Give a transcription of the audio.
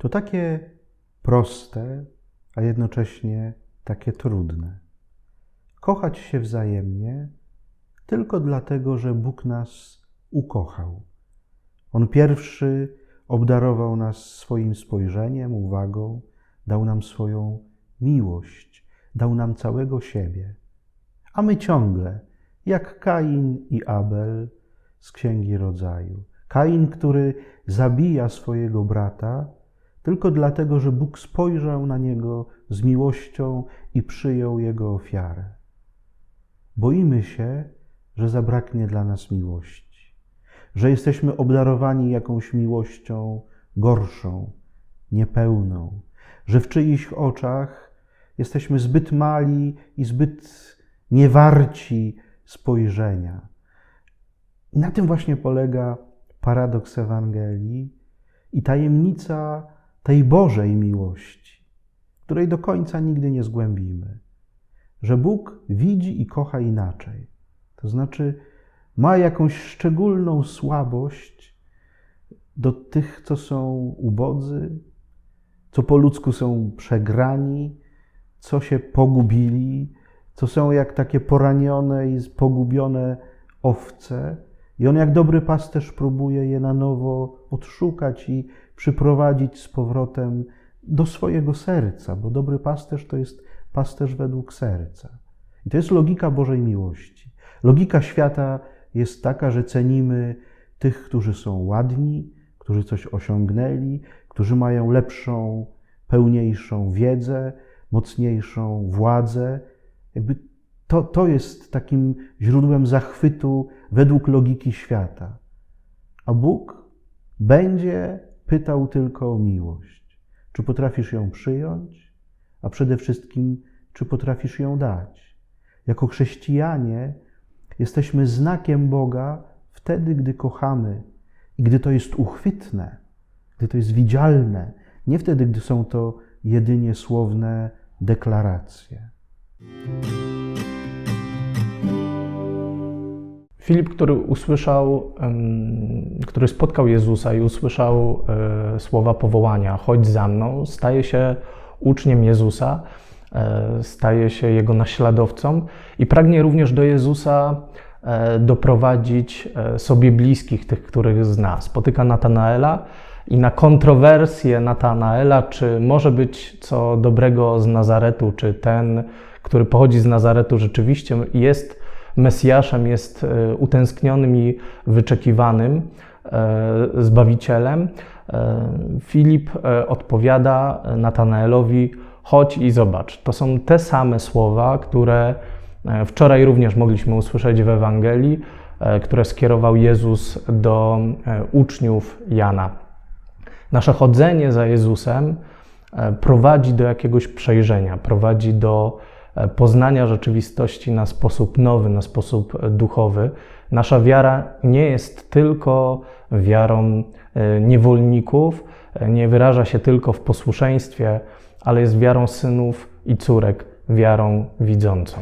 To takie proste, a jednocześnie takie trudne. Kochać się wzajemnie tylko dlatego, że Bóg nas ukochał. On pierwszy obdarował nas swoim spojrzeniem, uwagą, dał nam swoją miłość, dał nam całego siebie. A my ciągle, jak Kain i Abel z Księgi Rodzaju. Kain, który zabija swojego brata tylko dlatego, że Bóg spojrzał na niego z miłością i przyjął jego ofiarę. Boimy się, że zabraknie dla nas miłości, że jesteśmy obdarowani jakąś miłością gorszą, niepełną, że w czyichś oczach jesteśmy zbyt mali i zbyt niewarci spojrzenia. Na tym właśnie polega paradoks Ewangelii i tajemnica tej Bożej miłości, której do końca nigdy nie zgłębimy. Że Bóg widzi i kocha inaczej. To znaczy, ma jakąś szczególną słabość do tych, co są ubodzy, co po ludzku są przegrani, co się pogubili, co są jak takie poranione i pogubione owce. I on, jak dobry pasterz, próbuje je na nowo odszukać i przyprowadzić z powrotem do swojego serca, bo dobry pasterz to jest pasterz według serca. I to jest logika Bożej miłości. Logika świata jest taka, że cenimy tych, którzy są ładni, którzy coś osiągnęli, którzy mają lepszą, pełniejszą wiedzę, mocniejszą władzę. Jakby to, to jest takim źródłem zachwytu według logiki świata. A Bóg będzie pytał tylko o miłość. Czy potrafisz ją przyjąć, a przede wszystkim, czy potrafisz ją dać? Jako chrześcijanie jesteśmy znakiem Boga wtedy, gdy kochamy i gdy to jest uchwytne, gdy to jest widzialne, nie wtedy, gdy są to jedynie słowne deklaracje. Filip, który usłyszał, który spotkał Jezusa i usłyszał e, słowa powołania: chodź za mną, staje się uczniem Jezusa, e, staje się jego naśladowcą i pragnie również do Jezusa e, doprowadzić sobie bliskich, tych, których zna. Spotyka Natanaela i na kontrowersję Natanaela, czy może być co dobrego z Nazaretu, czy ten, który pochodzi z Nazaretu, rzeczywiście jest Mesjaszem, jest e, utęsknionym i wyczekiwanym e, Zbawicielem. E, Filip odpowiada Natanaelowi: chodź i zobacz. To są te same słowa, które wczoraj również mogliśmy usłyszeć w Ewangelii, które skierował Jezus do uczniów Jana. Nasze chodzenie za Jezusem prowadzi do jakiegoś przejrzenia, prowadzi do poznania rzeczywistości na sposób nowy, na sposób duchowy. Nasza wiara nie jest tylko wiarą e, niewolników, e, nie wyraża się tylko w posłuszeństwie, ale jest wiarą synów i córek, wiarą widzącą.